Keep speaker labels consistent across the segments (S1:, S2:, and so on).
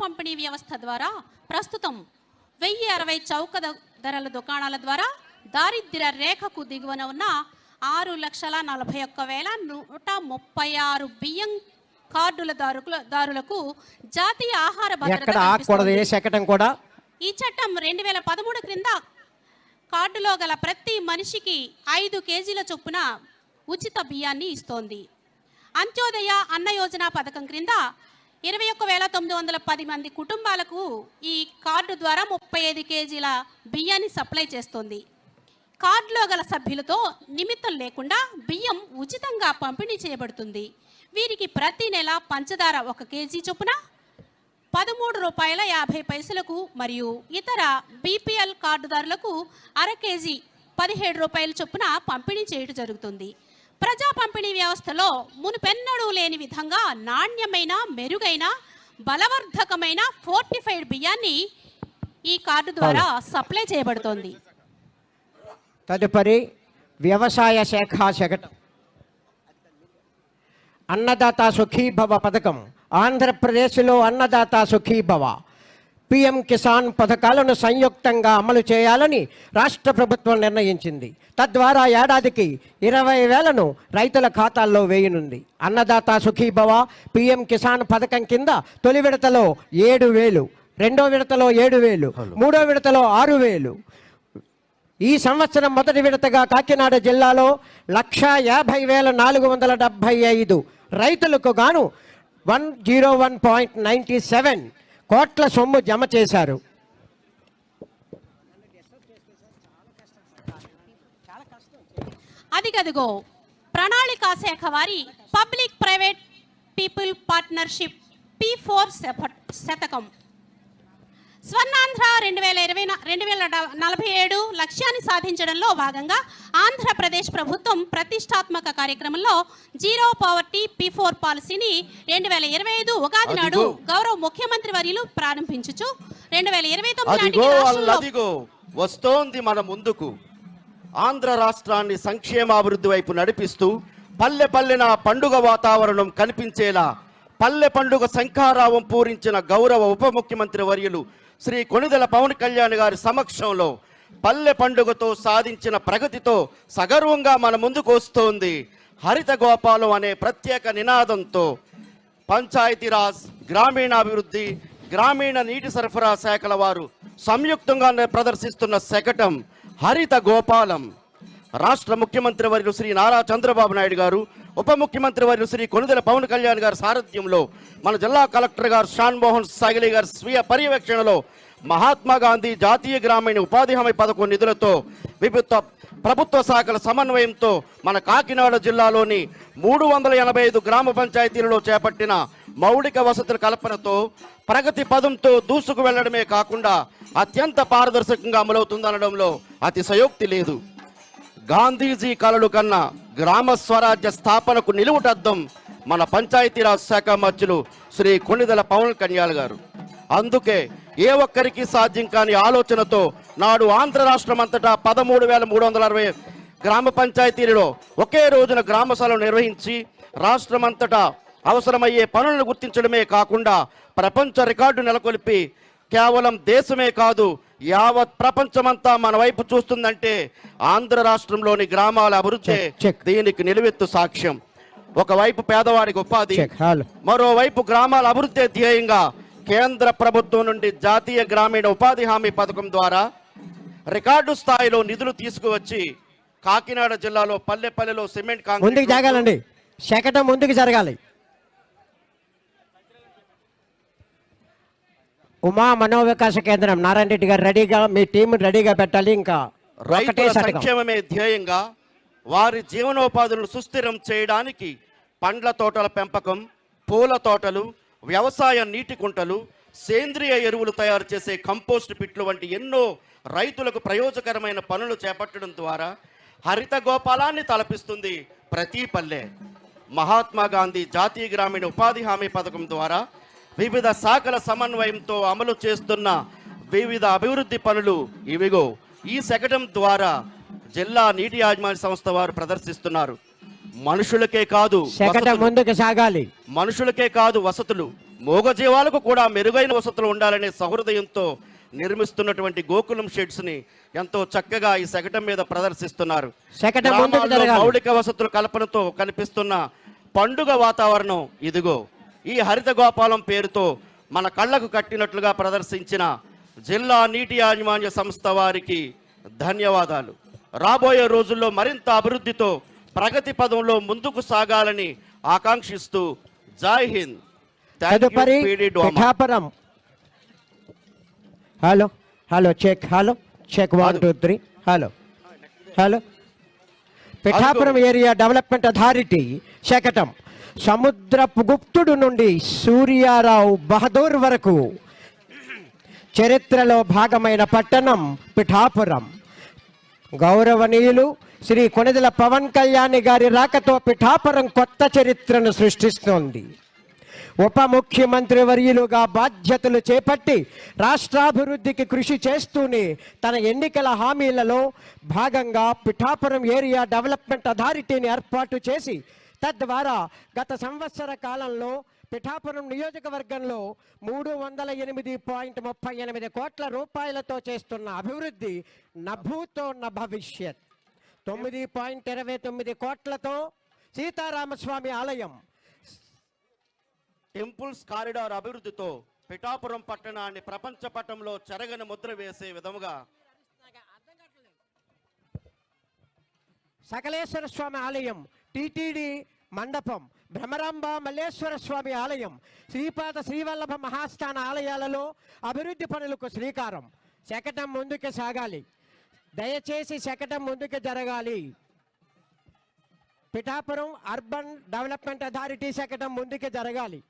S1: పంపిణీ వ్యవస్థ ద్వారా ప్రస్తుతం వెయ్యి అరవై చౌక ధరల దుకాణాల ద్వారా దారిద్ర్య రేఖకు దిగువన ఉన్న ఆరు లక్షల నలభై ఒక్క వేల నూట ముప్పై ఆరు బియ్యం కార్డుల దారుకుల దారులకు జాతీయ ఆహార భద్రత
S2: కూడా?
S1: ఈ చట్టం రెండు వేల పదమూడు క్రింద కార్డులో గల ప్రతి మనిషికి ఐదు కేజీల చొప్పున ఉచిత బియ్యాన్ని ఇస్తోంది. అంత్యోదయ అన్న యోజన పథకం క్రింద ఇరవై ఒక్క వేల తొమ్మిది వందల పది మంది కుటుంబాలకు ఈ కార్డు ద్వారా ముప్పై ఐదు కేజీల బియ్యాన్ని సప్లై చేస్తోంది. కార్డులో గల సభ్యులతో నిమిత్తం లేకుండా బియ్యం ఉచితంగా పంపిణీ చేయబడుతుంది. వీరికి ప్రతి నెల పంచదార ఒక కేజీ చొప్పున పదమూడు రూపాయల యాభై పైసలకు మరియు ఇతర బీపీఎల్ కార్డుదారులకు అర కేజీ పదిహేడు రూపాయల చొప్పున పంపిణీ చేయడం జరుగుతుంది. ప్రజా పంపిణీ వ్యవస్థలో మునుపెన్నడూ లేని విధంగా నాణ్యమైన మెరుగైన బలవర్ధకమైన ఫోర్టిఫైడ్ బియ్యాన్ని ఈ కార్డు ద్వారా సప్లై చేయబడుతోంది.
S2: తదుపరి వ్యవసాయ శాఖ శకటం. అన్నదాత సుఖీభవ పథకం. ఆంధ్రప్రదేశ్లో అన్నదాత సుఖీభవ. పిఎం కిసాన్ పథకాలను సంయుక్తంగా అమలు చేయాలని రాష్ట్ర ప్రభుత్వం నిర్ణయించింది. తద్వారా ఏడాదికి ఇరవై వేలను రైతుల ఖాతాల్లో వేయనుంది. అన్నదాత సుఖీభవ పిఎం కిసాన్ పథకం కింద తొలి విడతలో ఏడు వేలు రెండో విడతలో ఏడు వేలు మూడో విడతలో ఆరు వేలు. ఈ సంవత్సరం మొదటి విడతగా కాకినాడ జిల్లాలో లక్ష యాభై వేల నాలుగు వందల డెబ్భై ఐదు రైతులకు గాను one zero one point ninety seven కోట్ల సొమ్ము జమ చేశారు.
S1: అది అదిగదిగో ప్రణాళికా శాఖ వారి public private people partnership P four శతకం. స్వర్ణాంధ్ర రెండు వేల ఇరవై రెండు వేల నలభై ఏడు లక్ష్యాన్ని సాధించడంలో భాగంగా ఆంధ్రప్రదేశ్ ప్రభుత్వం ప్రతిష్టాత్మక కార్యక్రమంలో జీరో పవర్టీ పి ఫోర్ పాలసీని రెండు వేల ఇరవై ఐదు ఉగాది నాడు. గౌరవ ముఖ్యమంత్రి వర్యులు ప్రారంభించుచు. రెండు వేల ఇరవై తొమ్మిది
S3: వస్తోంది మన ముందుకు. ఆంధ్ర రాష్ట్రాన్ని సంక్షేమాభివృద్ధి వైపు నడిపిస్తూ పల్లె పల్లెన పండుగ వాతావరణం కనిపించేలా పల్లె పండుగ శంఖారావం పూరించిన గౌరవ ఉప ముఖ్యమంత్రి వర్యులు శ్రీ కొణిదెల పవన్ కళ్యాణ్ గారి సమక్షంలో పల్లె పండుగతో సాధించిన ప్రగతితో సగర్వంగా మన ముందుకు వస్తోంది హరిత గోపాలం అనే ప్రత్యేక నినాదంతో పంచాయతీరాజ్ గ్రామీణాభివృద్ధి గ్రామీణ నీటి సరఫరా శాఖల వారు సంయుక్తంగా ప్రదర్శిస్తున్న శకటం హరిత గోపాలం రాష్ట్ర ముఖ్యమంత్రి వర్యులు శ్రీ నారా చంద్రబాబు నాయుడు గారు ఉప ముఖ్యమంత్రి వర్యులు శ్రీ కొనుదల పవన్ కళ్యాణ్ గారి సారథ్యంలో మన జిల్లా కలెక్టర్ గారు షాన్ మోహన్ సాగిలి గారి స్వీయ పర్యవేక్షణలో మహాత్మా గాంధీ జాతీయ గ్రామీణ ఉపాధి హామీ పథకం నిధులతో విభిన్న ప్రభుత్వ శాఖల సమన్వయంతో మన కాకినాడ జిల్లాలోని మూడు వందల ఎనభై ఐదు గ్రామ పంచాయతీలలో చేపట్టిన మౌలిక వసతుల కల్పనతో ప్రగతి పదంతో దూసుకు వెళ్ళడమే కాకుండా అత్యంత పారదర్శకంగా అమలవుతుందనడంలో అతిశయోక్తి లేదు. గాంధీజీ కలలు కన్నా గ్రామ స్వరాజ్య స్థాపనకు నిలువుటద్దం మన పంచాయతీరాజ్ శాఖ మధ్యులు శ్రీ కొన్నిదల పవన్ కన్యాల్ గారు. అందుకే ఏ ఒక్కరికి సాధ్యం కాని ఆలోచనతో నాడు ఆంధ్ర రాష్ట్రం అంతటా పదమూడు వేల మూడు వందల అరవై గ్రామ పంచాయతీలలో ఒకే రోజున గ్రామ సభలు నిర్వహించి రాష్ట్రమంతటా అవసరమయ్యే పనులను గుర్తించడమే కాకుండా ప్రపంచ రికార్డు నెలకొల్పి కేవలం దేశమే కాదు యావత్ ప్రపంచమంతా మన వైపు చూస్తుందంటే ఆంధ్ర రాష్ట్రంలోని గ్రామాల అభివృద్ధి. దీనికి నిలువెత్తు సాక్ష్యం. ఒకవైపు పేదవాడికి ఉపాధి మరోవైపు గ్రామాల అభివృద్ధి ధ్యేయంగా కేంద్ర ప్రభుత్వం నుండి జాతీయ గ్రామీణ ఉపాధి హామీ పథకం ద్వారా రికార్డు స్థాయిలో నిధులు తీసుకువచ్చి కాకినాడ జిల్లాలో పల్లె పల్లెలో సిమెంట్
S2: ముందుకు
S3: కాంక్రీట్
S2: జరగాలండి శకటం ముందుకు జరగాలి. ఉమా మనోవికాస కేంద్రం. నారాయణ రెడ్డి గారు రెడీగా మీ టీం రెడీగా పెట్టాలి ఇంకా.
S3: రైతుల సంక్షేమమే ధ్యేయంగా వారి జీవనోపాధులను సుస్థిరం చేయడానికి పండ్ల తోటల పెంపకం పూల తోటలు వ్యవసాయ నీటి కుంటలు సేంద్రియ ఎరువులు తయారు చేసే కంపోస్ట్ పిట్లు వంటి ఎన్నో రైతులకు ప్రయోజకరమైన పనులు చేపట్టడం ద్వారా హరిత గోపాలాన్ని తలపిస్తుంది ప్రతి పల్లె. మహాత్మా గాంధీ జాతీయ గ్రామీణ ఉపాధి హామీ పథకం ద్వారా వివిధ శాఖల సమన్వయంతో అమలు చేస్తున్న వివిధ అభివృద్ధి పనులు ఇవిగో. ఈ శకటం ద్వారా జిల్లా నీటి యాజమాన్య సంస్థ వారు ప్రదర్శిస్తున్నారు. మనుషులకే కాదు.
S2: ముందుకు సాగాలి.
S3: మనుషులకే కాదు వసతులు. మూగజీవాలకు కూడా మెరుగైన వసతులు ఉండాలనే సహృదయంతో నిర్మిస్తున్నటువంటి గోకులం షెడ్స్ని ఎంతో చక్కగా ఈ శకటం మీద ప్రదర్శిస్తున్నారు. మౌలిక వసతుల కల్పనతో కనిపిస్తున్న పండుగ వాతావరణం ఇదిగో. ఈ హరిత గోపాలం పేరుతో మన కళ్ళకు కట్టినట్లుగా ప్రదర్శించిన జిల్లా నీటి యాజమాన్య సంస్థ వారికి ధన్యవాదాలు. రాబోయే రోజుల్లో మరింత అభివృద్ధితో ప్రగతి పదంలో ముందుకు సాగాలని ఆకాంక్షిస్తూ Jai Hind.
S2: Hello hello check hello check one two three hello hello. Pithapuram area development authority శకటం. సముద్రపు గుప్తుడు నుండి సూర్యారావు బహదూర్ వరకు. చరిత్రలో భాగమైన పట్టణం పిఠాపురం. గౌరవనీయులు శ్రీ కొణిదెల పవన్ కళ్యాణ్ గారి రాకతో పిఠాపురం కొత్త చరిత్రను సృష్టిస్తోంది. ఉప ముఖ్యమంత్రి వర్యులుగా బాధ్యతలు చేపట్టి రాష్ట్రాభివృద్ధికి కృషి చేస్తూనే తన ఎన్నికల హామీలలో భాగంగా పిఠాపురం ఏరియా డెవలప్మెంట్ అథారిటీని ఏర్పాటు చేసి తద్వారా గత సంవత్సర కాలంలో పిఠాపురం నియోజకవర్గంలో మూడు వందల ఎనిమిది పాయింట్ ముప్పై ఎనిమిది కోట్ల రూపాయలతో చేస్తున్న అభివృద్ధి నభూతో న భవిష్యత్. తొమ్మిది పాయింట్ ఇరవై తొమ్మిది కోట్లతో సీతారామస్వామి ఆలయం
S3: టెంపుల్స్ కారిడార్ అభివృద్ధితో పిఠాపురం పట్టణాన్ని ప్రపంచ పటంలో చెరగని ముద్ర వేసే విధముగా
S2: సకలేశ్వర స్వామి ఆలయం టీటీడీ మండపం భ్రమరాంబ మల్లేశ్వర స్వామి ఆలయం శ్రీపాద శ్రీవల్లభ మహాస్థాన ఆలయాలలో అభివృద్ధి పనులకు శ్రీకారం. శకటం ముందుకు సాగాలి. దయచేసి శకటం ముందుకు జరగాలి. పిఠాపురం అర్బన్ డెవలప్మెంట్ అథారిటీ శకటం ముందుకు జరగాలి.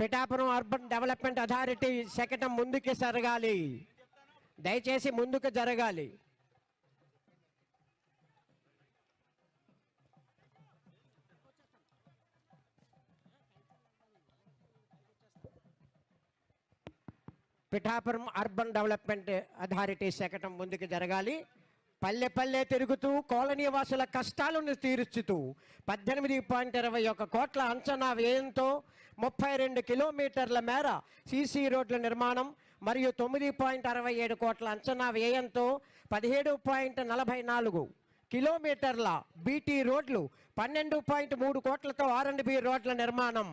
S2: పిఠాపురం అర్బన్ డెవలప్మెంట్ అథారిటీ శకటం ముందుకు జరగాలి. దయచేసి ముందుకు జరగాలి. పిఠాపురం అర్బన్ డెవలప్మెంట్ అథారిటీ శకటం ముందుకు జరగాలి. పల్లె పల్లె తిరుగుతూ కాలనీ వాసుల కష్టాలను తీర్చుతూ పద్దెనిమిది పాయింట్ ఇరవై ఒక కోట్ల అంచనా వ్యయంతో ముప్పై రెండు కిలోమీటర్ల మేర సీసీ రోడ్ల నిర్మాణం మరియు తొమ్మిది పాయింట్ అరవై ఏడు కోట్ల అంచనా వ్యయంతో పదిహేడు పాయింట్ నలభై నాలుగు కిలోమీటర్ల బీటీ రోడ్లు పన్నెండు పాయింట్ మూడు కోట్లతో ఆర్ అండ్ బి రోడ్ల నిర్మాణం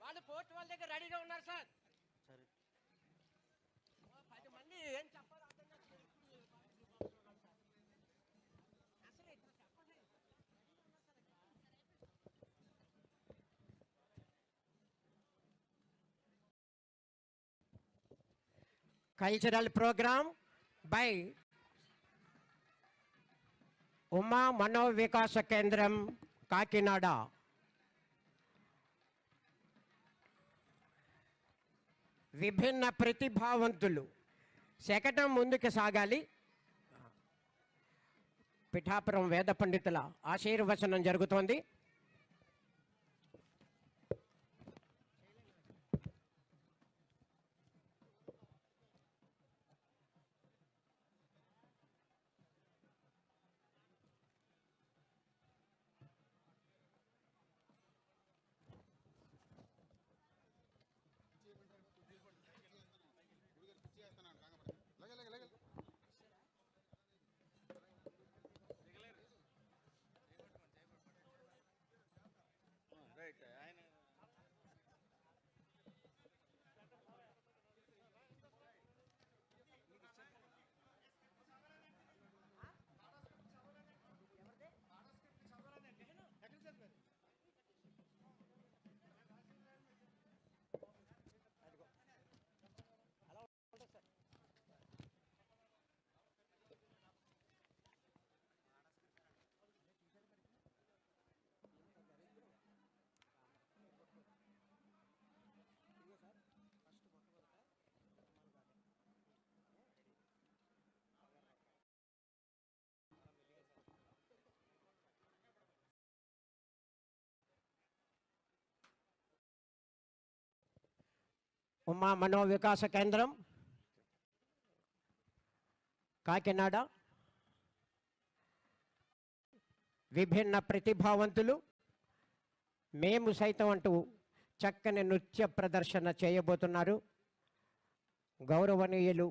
S4: వాళ్ళు పోర్ట్ వాళ్ళ దగ్గర రెడీగా ఉన్నారు sir.
S2: Cultural programme by Uma Manovikasa Kendram Kakinada విభిన్న ప్రతిభావంతులు శకటం ముందుకు సాగాలి పిఠాపురం వేద పండితుల ఆశీర్వచనం జరుగుతోంది ఉమా మనోవికాస కేంద్రం కాకినాడ. విభిన్న ప్రతిభావంతులు మేము సైతం అంటూ చక్కని నృత్య ప్రదర్శన చేయబోతున్నారు. గౌరవనీయులు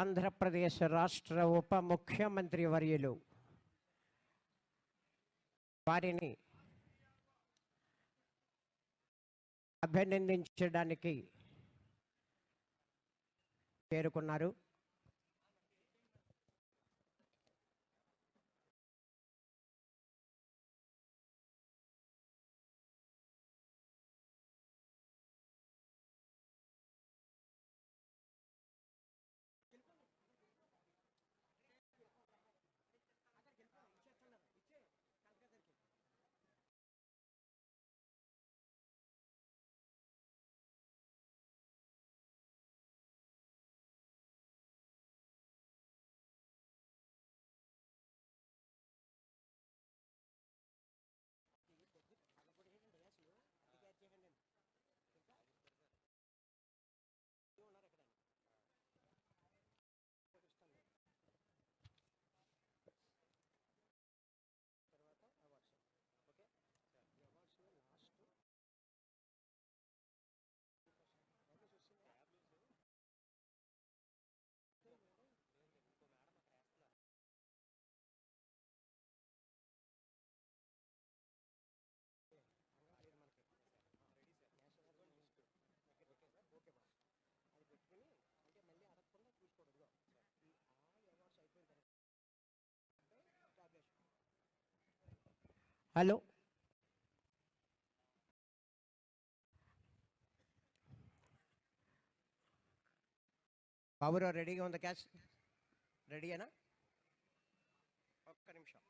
S2: ఆంధ్రప్రదేశ్ రాష్ట్ర ఉప ముఖ్యమంత్రి వర్యులు వారిని అభినందించడానికి చేరుకున్నారు హలో. బాబురావు రెడీగా ఉందా క్యాష్? రెడీయేనా? ఒక్క నిమిషం.